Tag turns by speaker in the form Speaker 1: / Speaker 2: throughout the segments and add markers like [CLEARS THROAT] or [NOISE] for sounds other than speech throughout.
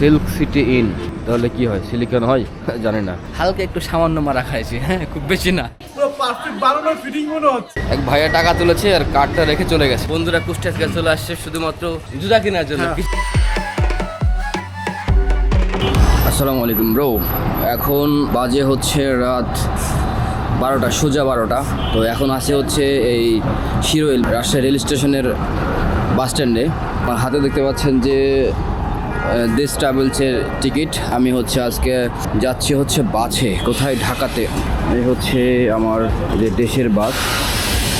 Speaker 1: Silk city in তাহলে কি হয়? সিলিকন হয়? [LAUGHS] জানি না।
Speaker 2: হালকা একটু সামান্য মারা খাইছি হ্যাঁ খুব বেশি না।
Speaker 1: এক ভাইয়া টাকা তুলেছে আর কার্ডটা রেখে চলে গেছে। বন্ধুরা কুষ্টিয়া থেকে চলে আসছে শুধুমাত্র জুতা কেনার জন্য। আসসালামু আলাইকুম ব্রো এখন বাজে হচ্ছে রাত বারোটা সোজা বারোটা। তো এখন আসে হচ্ছে এই শিরোইল রাজশাহী রেল স্টেশনের বাস স্ট্যান্ডে। আমার হাতে দেখতে পাচ্ছেন যে দেশ ট্রাভেলসের টিকিট আমি হচ্ছে আজকে যাচ্ছি হচ্ছে বাসে, কোথায়? ঢাকাতে। এই হচ্ছে আমার যে দেশের বাস।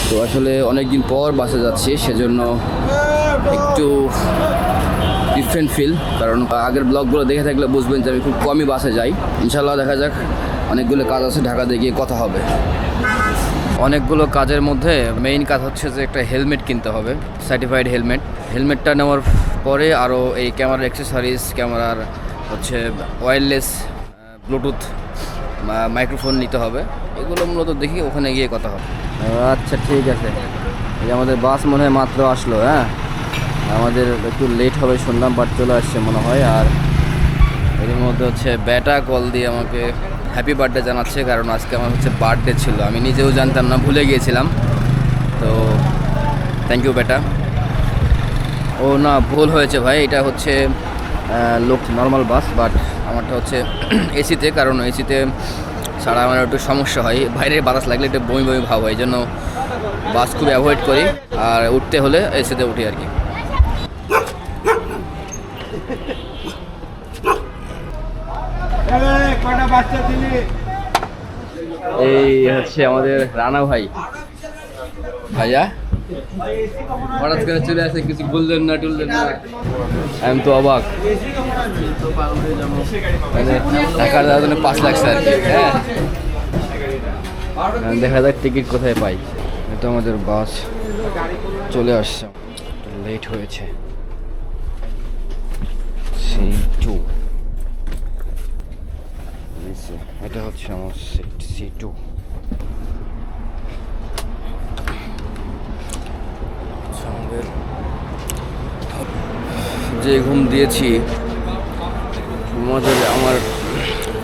Speaker 1: তো আসলে অনেক দিন পর বাসে যাচ্ছি, সেজন্য একটু ডিফারেন্ট ফিল কারণ আগের ব্লগগুলো দেখে থাকলে বুঝবেন যে আমি খুব কমই বাসে যাই। ইনশাল্লাহ দেখা যাক, অনেকগুলো কাজ আছে, ঢাকাতে গিয়ে কথা হবে। অনেকগুলো কাজের মধ্যে মেইন কাজ হচ্ছে যে একটা হেলমেট কিনতে হবে সার্টিফাইড হেলমেট হেলমেটটা নেওয়ার পরে আরও এই ক্যামেরার অ্যাক্সেসরিজ ক্যামেরার হচ্ছে ওয়্যারলেস ব্লুটুথ মাইক্রোফোন নিতে হবে। এগুলো মূলত দেখি, ওখানে গিয়ে কথা হবে। আচ্ছা ঠিক আছে। এই আমাদের বাস মনে হয় মাত্র আসলো হ্যাঁ? আমাদের একটু লেট হবে শুনলাম বাট চলে আসছে মনে হয়, আর এর মধ্যে হচ্ছে ব্যাটা কল দিয়ে আমাকে হ্যাপি বার্থডে জানাচ্ছে, কারণ আজকে আমার হচ্ছে বার্থডে ছিল। আমি নিজেও জানতাম না, ভুলে গিয়েছিলাম। তো থ্যাংক ইউ বেটা। ও না, ভুল হয়েছে ভাই, এটা হচ্ছে লোক নর্মাল বাস বাট আমারটা হচ্ছে [CLEARS THROAT] এসিতে কারণ এসিতে ছাড়া আমার একটু সমস্যা হয়। বাইরের বাতাস লাগলে একটু বমি বমি ভাব হয় জন্য বাস খুব অ্যাভয়েড করি। আর উঠতে হলে এসিতে উঠি আর কি। এই হচ্ছে আমাদের রানা ভাই। ভাইয়া, হঠাৎ করে চলে আসে কিছু বললেন না টুললেন না। আমি তো অবাক। মানে টাকার জন্য পাঁচ লাখ আর কি হ্যাঁ? দেখা যাক টিকিট কোথায় পাই। এটা আমাদের বাস। চলে আসছে। লেট হয়েছে। সি টু। এটা হচ্ছে আমার সিট সি টু যে ঘুম দিয়েছি আমাদের আমার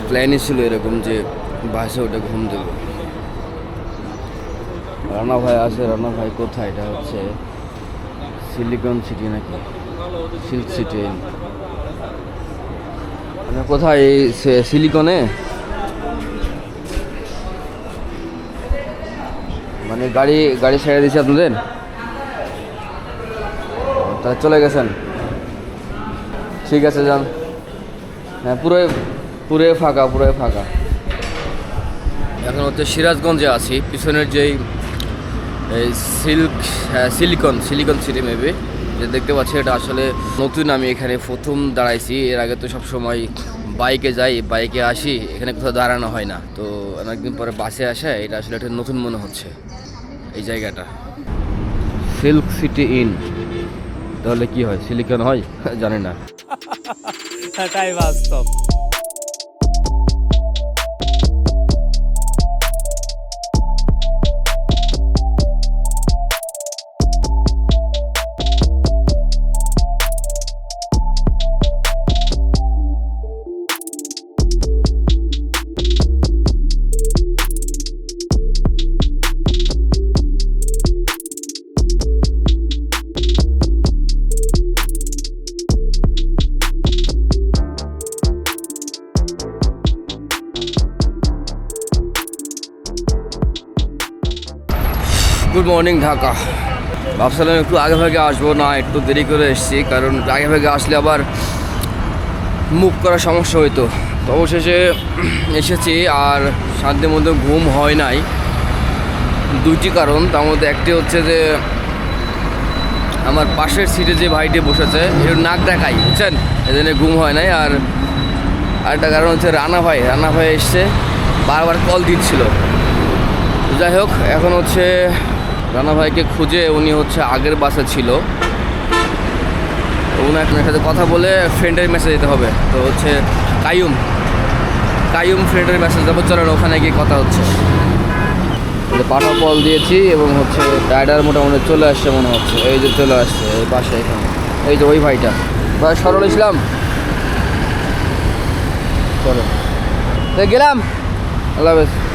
Speaker 1: প্ল্যানই ছিল এরকম যে বাসে ওটা ঘুম দেব। রানা ভাই আছে রানা ভাই কোথায়? এটা হচ্ছে সিলিকন সিটি নাকি? সিল্ক সিটি কোথায় সিলিকনে মানে গাড়ি গাড়ি ছেড়ে দিয়েছে আপনাদের? তাহলে চলে গেছেন। ঠিক আছে, যান। হ্যাঁ পুরোই পুরোই ফাঁকা পুরোই ফাঁকা। এখন হচ্ছে সিরাজগঞ্জে আছি। পিছনের যেই silk silicon silicon city maybe যে দেখতে পাচ্ছি, এটা আসলে নতুন আমি এখানে প্রথম দাঁড়াইছি। এর আগে তো সব সময় বাইকে যাই, বাইকে আসি, এখানে কোথাও দাঁড়ানো হয় না। তো অনেকদিন পরে বাসে আসে, এটা আসলে একটা নতুন মনে হচ্ছে এই জায়গাটা। সিল্ক সিটি ইন, তাহলে কি হয়? সিলিকন হয়? জানি না। [LAUGHS]
Speaker 3: বাস্তব।
Speaker 1: মর্নিং ঢাকা ভাবছিলাম একটু আগে ভাগে আসব, না, একটু দেরি করে এসেছি, কারণ আগে ভাগে আসলে আবার মুভ করার সমস্যা হইতো। তো অবশেষে এসেছি, আর শান্তির মধ্যে ঘুম হয় নাই। দুইটি কারণ, তার মধ্যে একটি হচ্ছে যে, আমার পাশের সিটে যে ভাইটি বসেছে, এর নাক দেখাই, বুঝছেন? এই ঘুম হয় নাই, আর আরেকটা কারণ হচ্ছে রানা ভাই রানা ভাই এসছে, বারবার কল দিচ্ছিল। যাই হোক, এখন হচ্ছে রানা ভাইকে খুঁজে উনি হচ্ছে আগের বাসে ছিল। তো উনার সাথে কথা বলে ফ্রেন্ডের মেসেজ দিতে হবে। তো হচ্ছে কায়ুম কায়ুম ফ্রেন্ডের মেসেজ দেবো। চলেন ওখানে গিয়ে কথা হচ্ছে। পাঠা কল দিয়েছি এবং হচ্ছে রাইডার মোটামুটি চলে আসছে মনে হচ্ছে। এই যে চলে আসছে এই পাশে এখানে। এই যে ওই ভাইটা। ভাই, সরল ইসলাম। তো গেলাম। আল্লাহ হাফেজ।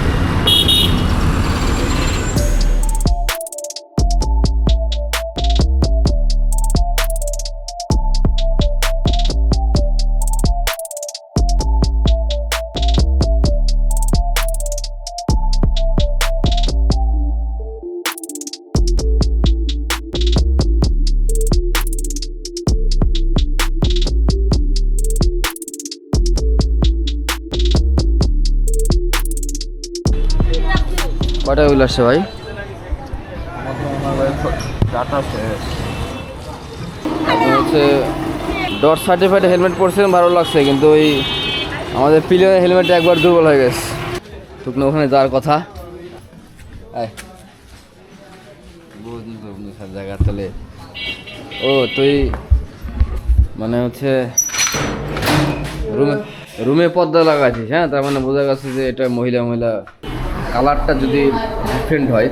Speaker 1: উইল আসছে ভাই। হচ্ছে ডট সার্টিফাইড হেলমেট পরছেন ভালো লাগছে, কিন্তু ওই আমাদের পিলিয়নের হেলমেটটা একবার দুর্বল হয়ে গেছে। শুকনো ওখানে যাওয়ার কথা। জায়গা তাহলে ও, তুই মানে হচ্ছে রুমে রুমে পর্দা লাগাচ্ছিস হ্যাঁ? তার মানে বোঝা গেছে যে এটা মহিলা মহিলা কালারটা যদি ডিফারেন্ট হয়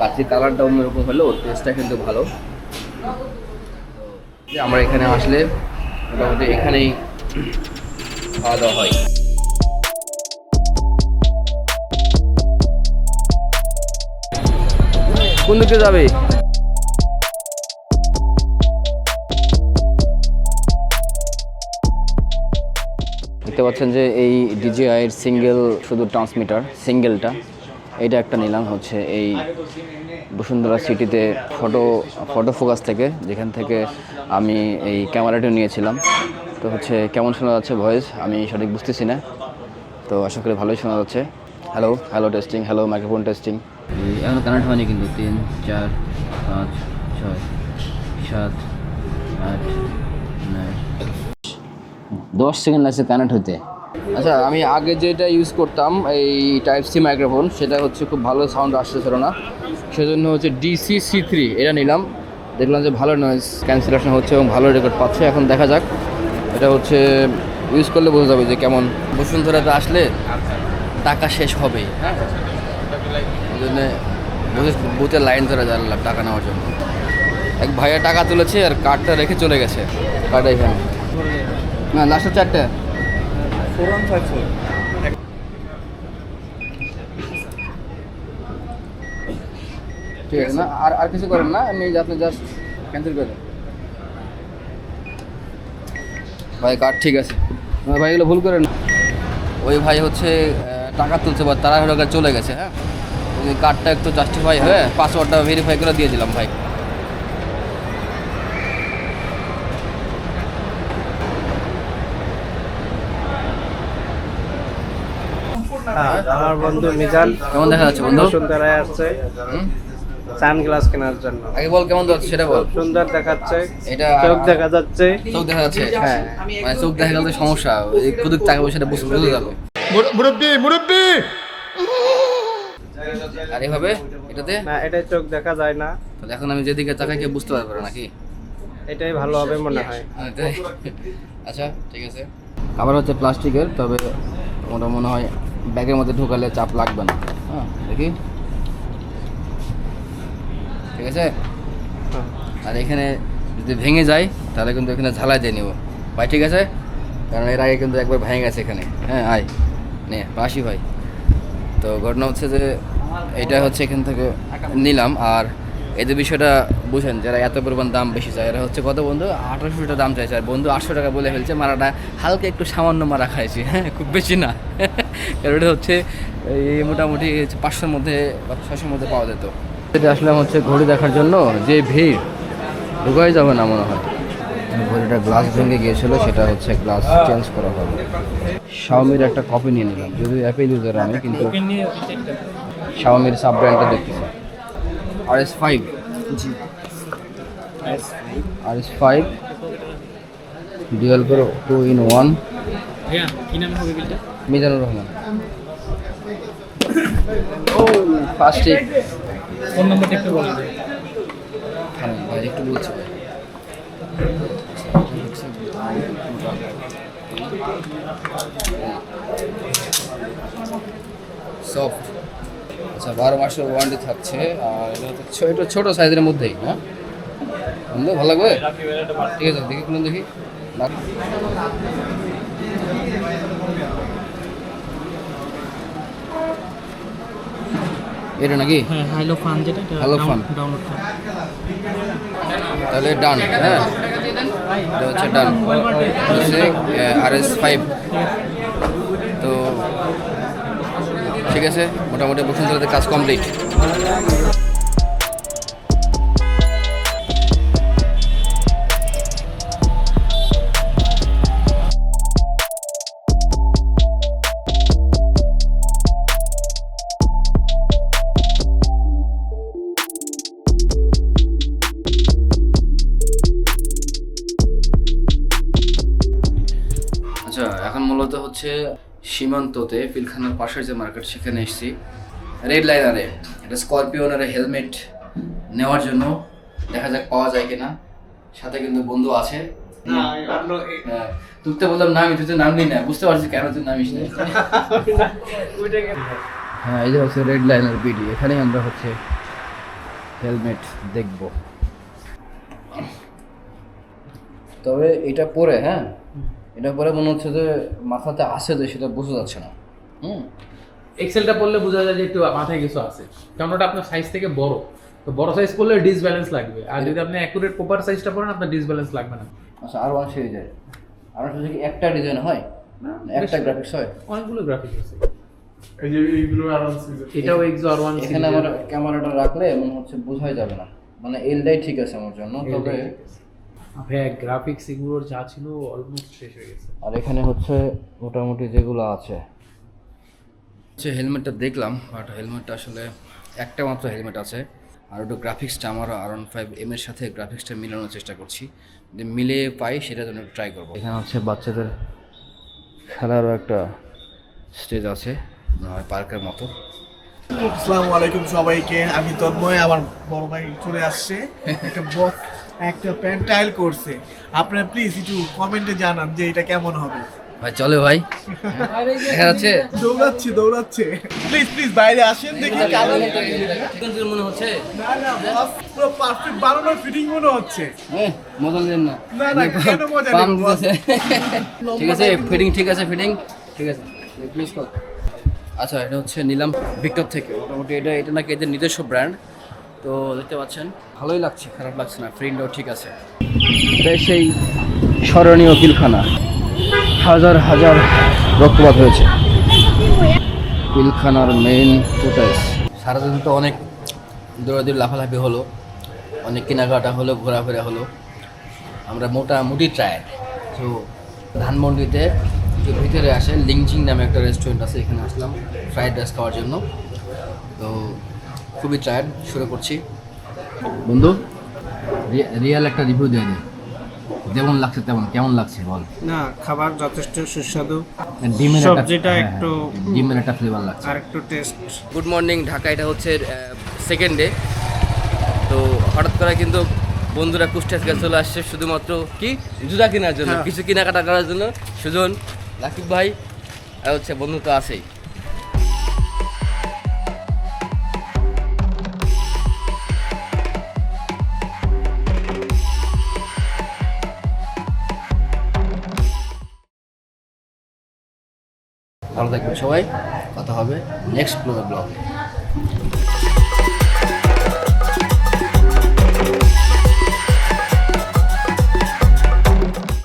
Speaker 1: কাঁচির কালারটা অন্যরকম হলেও টেস্টটা কিন্তু ভালো। যে আমরা এখানে আসলে মোটামুটি এখানেই খাওয়া দাওয়া হয়। কোন দিকে যাবে? দেখতে পাচ্ছেন যে এই ডিজিআইয়ের সিঙ্গেল শুধু ট্রান্সমিটার সিঙ্গেলটা এটা একটা নিলাম হচ্ছে এই বসুন্ধরা সিটিতে ফটো ফটো ফোকাস থেকে, যেখান থেকে আমি এই ক্যামেরাটা নিয়েছিলাম। তো হচ্ছে কেমন শোনা যাচ্ছে ভয়েস আমি সঠিক বুঝতেছি না। তো আশা করি ভালোই শোনা যাচ্ছে। Hello hello testing hello microphone testing এখন কানেক্ট হয়নি কিন্তু। তিন, চার, পাঁচ, ছয়, সাত, আট দশ সেকেন্ড লাগছে কানেক্ট হতে আচ্ছা আমি আগে যেটা ইউজ করতাম, এই টাইপ সি মাইক্রোফোন সেটা হচ্ছে খুব ভালো সাউন্ড আসতেছিল না। সেজন্য হচ্ছে ডিসি সি থ্রি এটা নিলাম। দেখলাম যে ভালো নয়েজ ক্যান্সেলেশন হচ্ছে এবং ভালো রেকর্ড পাচ্ছে। এখন দেখা যাক, এটা হচ্ছে ইউজ করলে বোঝা যাবে যে কেমন। বসুন্ধরাতে আসলে টাকা শেষ হবেই হ্যাঁ ওই জন্যে বুথে- লাইন ধরে দাঁড়ালাম টাকা নেওয়ার জন্য। এক ভাইয়া টাকা তুলেছে আর কার্ডটা রেখে চলে গেছে। কার্ড এখানে। না লাস্টের চারটে ঠিক আছে না আর আর কিছু করেন না আমি আপনি জাস্ট ক্যান্সেল করে ভাই কার্ড ঠিক আছে। ভাই এগুলো ভুল করেন না। ওই ভাই হচ্ছে টাকা তুলছে বা তারা চলে গেছে হ্যাঁ? ওই কার্ডটা একটু জাস্টিফাই হয়ে পাসওয়ার্ডটা ভেরিফাই করে দিয়েছিলাম ভাই।
Speaker 3: আমার বন্ধু মিজান
Speaker 1: কেমন দেখা যাচ্ছে বন্ধু?
Speaker 3: বসুন্ধরায় আসছে। সানগ্লাস কেনার জন্য।
Speaker 1: আগে বল কেমন যাচ্ছে সেটা বল।
Speaker 3: সুন্দর দেখাচ্ছে।
Speaker 1: এটা
Speaker 3: চোখ দেখা যাচ্ছে।
Speaker 1: চোখ দেখা যাচ্ছে?
Speaker 3: হ্যাঁ।
Speaker 1: মানে চোখ দেখা গেলে সমস্যা। এই কুদুক টাকা পয়সাটা বুঝতে বুঝতে যাবে
Speaker 4: মুরব্বী মুরব্বী!
Speaker 1: আর এভাবে? এটাতে?
Speaker 3: না এটাই চোখ দেখা যায় না।
Speaker 1: তাহলে এখন আমি যেদিকে তাকাই কেউ বুঝতে পারবে নাকি?
Speaker 3: এটাই ভালো হবে মনে হয়।
Speaker 1: হ্যাঁ, আচ্ছা ঠিক আছে। খাবার হচ্ছে প্লাস্টিকের তবে ওটা মনে হয় ব্যাগের মধ্যে ঢোকালে চাপ লাগবে না। হ্যাঁ দেখি। ঠিক আছে?
Speaker 3: হ্যাঁ।
Speaker 1: আর এখানে যদি ভেঙে যায় তাহলে কিন্তু এখানে ঝালাই দিয়ে নিব। ভাই ঠিক আছে? কারণ এর আগে কিন্তু একবার ভেঙে গেছে এখানে। হ্যাঁ আয়। নে বাসি ভাই। তো ঘটনা হচ্ছে যে এটা হচ্ছে এখান থেকে নিলাম। আর এদের বিষয়টা বুঝেন যারা এত পরিমাণ দাম বেশি চায় এরা হচ্ছে কত বন্ধু? আঠারোশো টাকা দাম চাইছে। আর বন্ধু আটশো টাকা বলে ফেলছে মারাটা হালকা একটু সামান্য মারা খাইছি। হ্যাঁ খুব বেশি না। কারণ এটা হচ্ছে এই মোটামুটি পাঁচশোর মধ্যে বা ছশোর মধ্যে পাওয়া যেত। এটা আসলাম হচ্ছে ঘড়ি দেখার জন্য যে ভিড় ঢুকাই যাবে না মনে হয়। ঘড়িটা গ্লাস ভেঙে গিয়েছিল সেটা হচ্ছে গ্লাস চেঞ্জ করা হবে। শাওমির একটা কপি নিয়ে নিলাম যদি অ্যাপেল ইউজার আমি কিন্তু শাওমির সাব ব্র্যান্ডটা দেখতেছি। R S five R S five pro two in one Mizanur Rahman. ও ফার্স্টে
Speaker 3: ফোন নাম্বারটা একটু বলুন।
Speaker 1: হ্যাঁ ভাই একটু বলছি ভাই। সফট আচ্ছা বারো মাসের ওয়ারেন্টি থাকছে আর এটা হচ্ছে এটা ছোটো সাইজের মধ্যেই হ্যাঁ? বন্ধু ভালো লাগবে? ঠিক আছে দেখি কোনো দেখি। এটা নাকি?
Speaker 5: হ্যালো ফান যেটা হ্যালো ফান
Speaker 1: তাহলে ডান হ্যাঁ? ডান আর এস ফাইভ ঠিক আছে? মোটামুটি বসুন্ধরাতে কাজ কমপ্লিট সীমান্ততে পিলখানার পাশের যে মার্কেট সেখানে এসেছি। রেড লাইনারে একটা স্করপিওনের হেলমেট নেওয়ার জন্য দেখা যাক পাওয়া যায় কিনা। সাথে কিন্তু বন্ধু আছে। হ্যাঁ তুই তো বললাম নামি তুই তো নামলি না। বুঝতে পারছি কেন তুই নামিস না। হ্যাঁ এই যে হচ্ছে রেড লাইনার বিডি এখানেই আমরা হচ্ছে হেলমেট দেখব। তবে এটা পরে হ্যাঁ? এটা পরে মনে হচ্ছে যে মাথাতে আসে যে সেটা বোঝা যাচ্ছে না। হুম।
Speaker 6: এক্সেলটা পড়লে বোঝা যায় যে একটু মাথায় কিছু আছে। কারণ ওটা আপনার সাইজ থেকে বড়। তো বড় সাইজ পড়লে ডিসব্যালেন্স লাগবে। আর যদি আপনি অ্যাকুরেট প্রপার সাইজটা পড়েন আপনার ডিসব্যালেন্স লাগবে না।
Speaker 1: আচ্ছা আর ওয়ান সিরিজের আর ওয়ান সিরিজে কি? একটা ডিজাইন হয়? না একটা গ্রাফিক্স হয়?
Speaker 6: অনেকগুলো গ্রাফিক্স আছে।
Speaker 4: এই যে এইগুলো আর সিজন
Speaker 6: এটাও এক্সো আর ওয়ান
Speaker 1: এখানে আমার ক্যামেরাটা রাখলে মনে হচ্ছে বোঝাই যাবে না। মানে এলটাই ঠিক আছে আমার জন্য তবে
Speaker 6: হ্যাঁ গ্রাফিক্স এগুলোর যা ছিল অলমোস্ট শেষ হয়ে গেছে।
Speaker 1: আর এখানে হচ্ছে মোটামুটি যেগুলো আছে হচ্ছে হেলমেটটা দেখলাম বাট হেলমেটটা আসলে একটা মাত্র হেলমেট আছে। আর একটু গ্রাফিক্সটা আমার আর ওয়ান ফাইভ এম এর সাথে গ্রাফিক্সটা মিলানোর চেষ্টা করছি। যদি মিলে পাই সেটা জন্য ট্রাই করব। এখানে হচ্ছে বাচ্চাদের খেলারও একটা স্টেজ আছে পার্কের মতো।
Speaker 7: আসসালামু আলাইকুম সবাইকে, আমি তন্ময়, আমার বড় ভাই চলে আসছে। একটা বক্স একটা প্যান্ট টাইল করছে। আপনারা প্লিজ একটু কমেন্টে জানান যে এটা কেমন হবে।
Speaker 1: ভাই চলে ভাই। দেখা যাচ্ছে।
Speaker 7: দৌড়াচ্ছে দৌড়াচ্ছে। প্লিজ প্লিজ বাইরে আসেন দেখি কালার
Speaker 1: মনে হচ্ছে।
Speaker 7: না না পুরো পারফেক্ট বানানোর ফিটিং মনে হচ্ছে।
Speaker 1: হ্যাঁ, মজা নেন না।
Speaker 7: না, না, কেন মজা
Speaker 1: পাম ঠিক আছে ফিটিং ঠিক আছে ফিটিং ঠিক আছে প্লিজ কল আচ্ছা এটা হচ্ছে নিলাম ভিক্টর থেকে। মোটামুটি এটা এটা নাকি এদের নিজস্ব ব্র্যান্ড তো দেখতে পাচ্ছেন ভালোই লাগছে খারাপ লাগছে না প্রিন্টও ঠিক আছে। সেই স্মরণীয় পিলখানা হাজার হাজার রক্তপাত হয়েছে। পিলখানার মেইন ফুটেজ সারাদিন তো অনেক দৌড়াদৌড়ি লাফালাফি হলো অনেক কেনাকাটা হলো ঘোরাফেরা হলো। আমরা মোটামুটি ট্রায়ার্ড তো ধানমন্ডিতে যে ভিতরে আসে লিংচিং নামে একটা রেস্টুরেন্ট আছে এখানে আসলাম ফ্রাইড রাইস খাওয়ার জন্য। তো খুবই টায়ার্ড শুরু করছি। বন্ধু রিয়েল একটা রিভিউ দিয়ে দে। যেমন লাগছে তেমন কেমন লাগছে বল?
Speaker 3: না খাবার যথেষ্ট সুস্বাদু।
Speaker 1: ডিমের
Speaker 3: সবজিটা একটু
Speaker 1: ডিমের একটা ফ্লেভার লাগছে।
Speaker 3: আর একটু টেস্ট
Speaker 1: গুড মর্নিং ঢাকা এটা হচ্ছে সেকেন্ড ডে তো হঠাৎ করে কিন্তু বন্ধুরা কুষ্টিয়া থেকে চলে আসছে শুধুমাত্র কি? জুতা কেনার জন্য কিছু কেনাকাটা করার জন্য। সুজন লাকিব ভাই আর হচ্ছে বন্ধু তো আছেই। ভালো থাকবেন সবাই কথা হবে নেক্সট ব্লগে ব্লগে